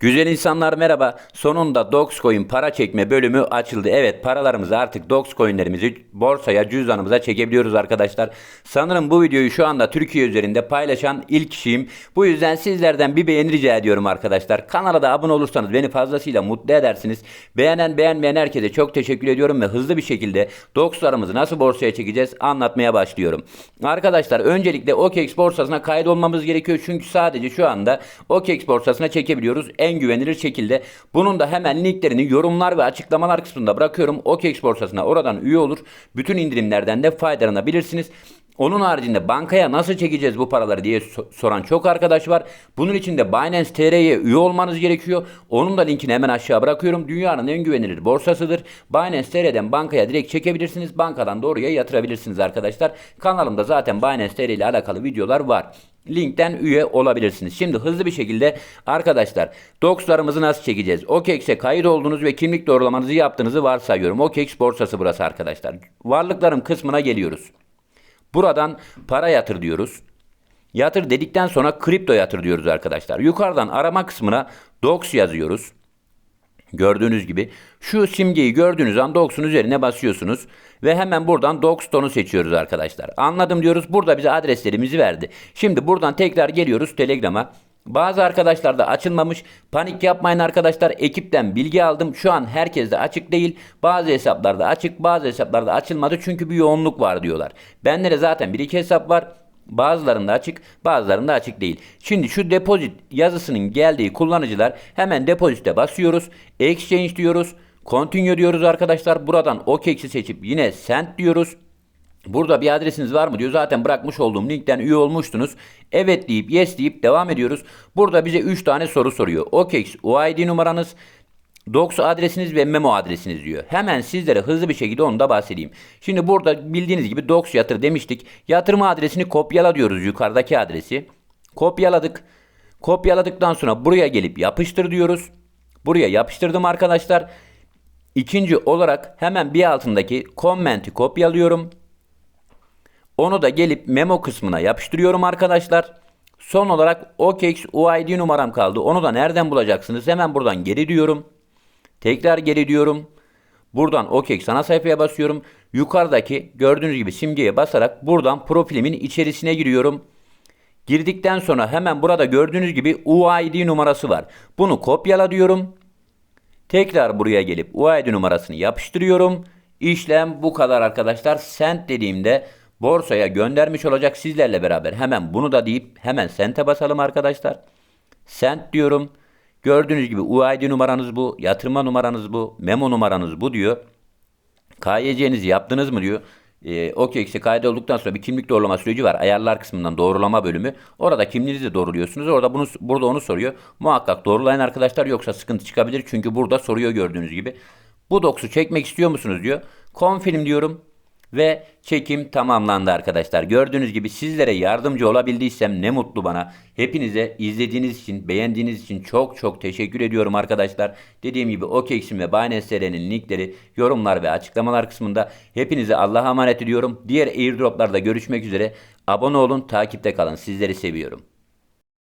Güzel insanlar merhaba. Sonunda Dogecoin para çekme bölümü açıldı. Evet paralarımızı artık Dogecoin'lerimizi borsaya cüzdanımıza çekebiliyoruz arkadaşlar. Sanırım bu videoyu şu anda Türkiye üzerinde paylaşan ilk kişiyim. Bu yüzden sizlerden bir beğeni rica ediyorum arkadaşlar. Kanala da abone olursanız beni fazlasıyla mutlu edersiniz. Beğenen beğenmeyen herkese çok teşekkür ediyorum ve hızlı bir şekilde Doge'larımızı nasıl borsaya çekeceğiz anlatmaya başlıyorum. Arkadaşlar öncelikle OKEX borsasına kaydolmamız gerekiyor. Çünkü sadece şu anda OKEX borsasına çekebiliyoruz güvenilir şekilde. Bunun da hemen linklerini yorumlar ve açıklamalar kısmında bırakıyorum. OKEX borsasına oradan üye olur. Bütün indirimlerden de faydalanabilirsiniz. Onun haricinde bankaya nasıl çekeceğiz bu paraları diye so- soran çok arkadaş var. Bunun için de Binance TR'ye üye olmanız gerekiyor. Onun da linkini hemen aşağı bırakıyorum. Dünyanın en güvenilir borsasıdır. Binance TR'den bankaya direkt çekebilirsiniz. Bankadan doğruya yatırabilirsiniz arkadaşlar. Kanalımda zaten Binance TR ile alakalı videolar var. Linkten üye olabilirsiniz. Şimdi hızlı bir şekilde arkadaşlar dokslarımızı nasıl çekeceğiz? OKEX'e kayıt oldunuz ve kimlik doğrulamanızı yaptığınızı varsayıyorum. OKEX borsası burası arkadaşlar. Varlıklarım kısmına geliyoruz. Buradan para yatır diyoruz. Yatır dedikten sonra kripto yatır diyoruz arkadaşlar. Yukarıdan arama kısmına dox yazıyoruz. Gördüğünüz gibi şu simgeyi gördüğünüz an Docs'un üzerine basıyorsunuz ve hemen buradan Docs tonu seçiyoruz arkadaşlar. Anladım diyoruz. Burada bize adreslerimizi verdi. Şimdi buradan tekrar geliyoruz Telegram'a. Bazı arkadaşlar da açılmamış. Panik yapmayın arkadaşlar. Ekipten bilgi aldım. Şu an herkes de açık değil. Bazı hesaplarda açık, bazı hesaplarda açılmadı çünkü bir yoğunluk var diyorlar. Bende de zaten bir iki hesap var. Bazılarında açık, bazılarında açık değil. Şimdi şu depozit yazısının geldiği kullanıcılar hemen depozite basıyoruz. Exchange diyoruz. Continue diyoruz arkadaşlar. Buradan OKEX'i seçip yine send diyoruz. Burada bir adresiniz var mı diyor. Zaten bırakmış olduğum linkten üye olmuştunuz. Evet deyip yes deyip devam ediyoruz. Burada bize 3 tane soru soruyor. OKEX UID numaranız, Docs adresiniz ve memo adresiniz diyor. Hemen sizlere hızlı bir şekilde onu da bahsedeyim. Şimdi burada bildiğiniz gibi Docs yatır demiştik. Yatırma adresini kopyala diyoruz yukarıdaki adresi. Kopyaladık. Kopyaladıktan sonra buraya gelip yapıştır diyoruz. Buraya yapıştırdım arkadaşlar. İkinci olarak hemen bir altındaki comment'i kopyalıyorum. Onu da gelip memo kısmına yapıştırıyorum arkadaşlar. Son olarak OKEX UID numaram kaldı. Onu da nereden bulacaksınız? Hemen buradan geri diyorum. Tekrar geri diyorum. Buradan OKEX ana sayfaya basıyorum. Yukarıdaki gördüğünüz gibi simgeye basarak buradan profilimin içerisine giriyorum. Girdikten sonra hemen burada gördüğünüz gibi UID numarası var. Bunu kopyala diyorum. Tekrar buraya gelip UID numarasını yapıştırıyorum. İşlem bu kadar arkadaşlar. Send dediğimde borsaya göndermiş olacak sizlerle beraber. Hemen bunu da deyip hemen send'e basalım arkadaşlar. Send diyorum. Gördüğünüz gibi UID numaranız bu, yatırma numaranız bu, memo numaranız bu diyor. KYC'nizi yaptınız mı diyor. E, OKEX'e kaydolduktan sonra bir kimlik doğrulama süreci var. Ayarlar kısmından doğrulama bölümü. Orada kimliğinizi doğruluyorsunuz. Orada bunu burada onu soruyor. Muhakkak doğrulayın arkadaşlar yoksa sıkıntı çıkabilir. Çünkü burada soruyor gördüğünüz gibi. Bu doksu çekmek istiyor musunuz diyor. Confirm diyorum. Ve çekim tamamlandı arkadaşlar. Gördüğünüz gibi sizlere yardımcı olabildiysem ne mutlu bana. Hepinize izlediğiniz için, beğendiğiniz için çok çok teşekkür ediyorum arkadaşlar. Dediğim gibi OKEX'in ve Binance TR'nin linkleri yorumlar ve açıklamalar kısmında. Hepinize Allah'a emanet ediyorum. Diğer airdroplarda görüşmek üzere. Abone olun, takipte kalın. Sizleri seviyorum.